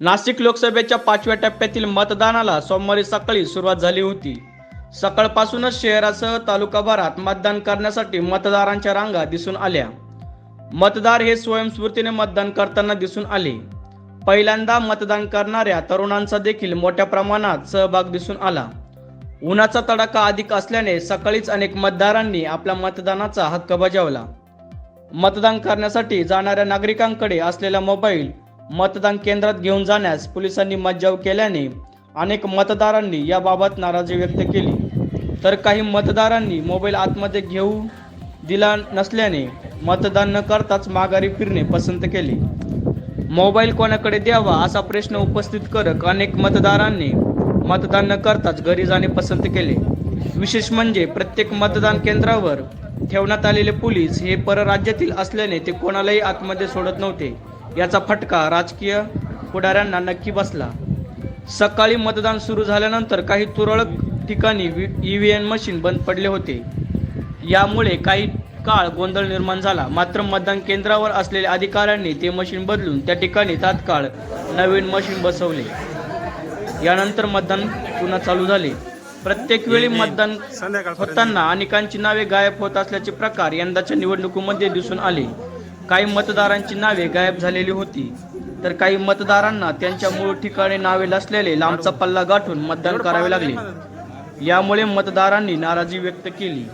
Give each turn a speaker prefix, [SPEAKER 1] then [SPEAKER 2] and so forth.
[SPEAKER 1] नाशिक लोकसभेच्या पाचव्या टप्प्यातील मतदानाला सोमवारी सकाळी सुरुवात झाली होती. सकाळपासूनच शहरासह तालुकाभरात मतदान करण्यासाठी मतदारांच्या रांगा दिसून आल्या. मतदार हे स्वयंस्फूर्तीने मतदान करताना दिसून आले. पहिल्यांदा मतदान करणाऱ्या तरुणांचा देखील मोठ्या प्रमाणात सहभाग दिसून आला. उन्हाचा तडाखा अधिक असल्याने सकाळीच अनेक मतदारांनी आपल्या मतदानाचा हक्क बजावला. मतदान करण्यासाठी जाणाऱ्या नागरिकांकडे असलेला मोबाईल मतदान केंद्रात घेऊन जाण्यास पोलिसांनी मज्जाव केल्याने अनेक मतदारांनी याबाबत नाराजी व्यक्त केली. तर काही मतदारांनी मोबाईल आतमध्ये घेऊ दिला नसल्याने मतदान न करताच माघारी फिरणे पसंत केले. मोबाईल कोणाकडे द्यावा असा प्रश्न उपस्थित करत अनेक मतदारांनी मतदान न करताच घरी जाणे पसंत केले. विशेष म्हणजे प्रत्येक मतदान केंद्रावर ठेवण्यात आलेले पोलीस हे परराज्यातील असल्याने ते कोणालाही आतमध्ये सोडत नव्हते. याचा फटका राजकीय पुढाऱ्यांना नक्की बसला. सकाळी मतदान सुरू झाल्यानंतर काही तुरळक ठिकाणी ई व्ही एम मशीन बंद पडले होते. यामुळे काही काळ गोंधळ निर्माण झाला. मात्र मतदान केंद्रावर असलेल्या अधिकाऱ्यांनी ते मशीन बदलून त्या ठिकाणी तात्काळ नवीन मशीन बसवले. यानंतर मतदान पुन्हा चालू झाले. प्रत्येक वेळी मतदान होताना अनेकांची नावे गायब होत असल्याचे प्रकार यंदाच्या निवडणुकीमध्ये दिसून आले. काही मतदारांची नावे गायब झालेली होती. तर काही मतदारांना त्यांच्या मूळ ठिकाणी नावे नसलेले लांबचा पल्ला गाठून मतदान करावे लागले. यामुळे मतदारांनी नाराजी व्यक्त केली.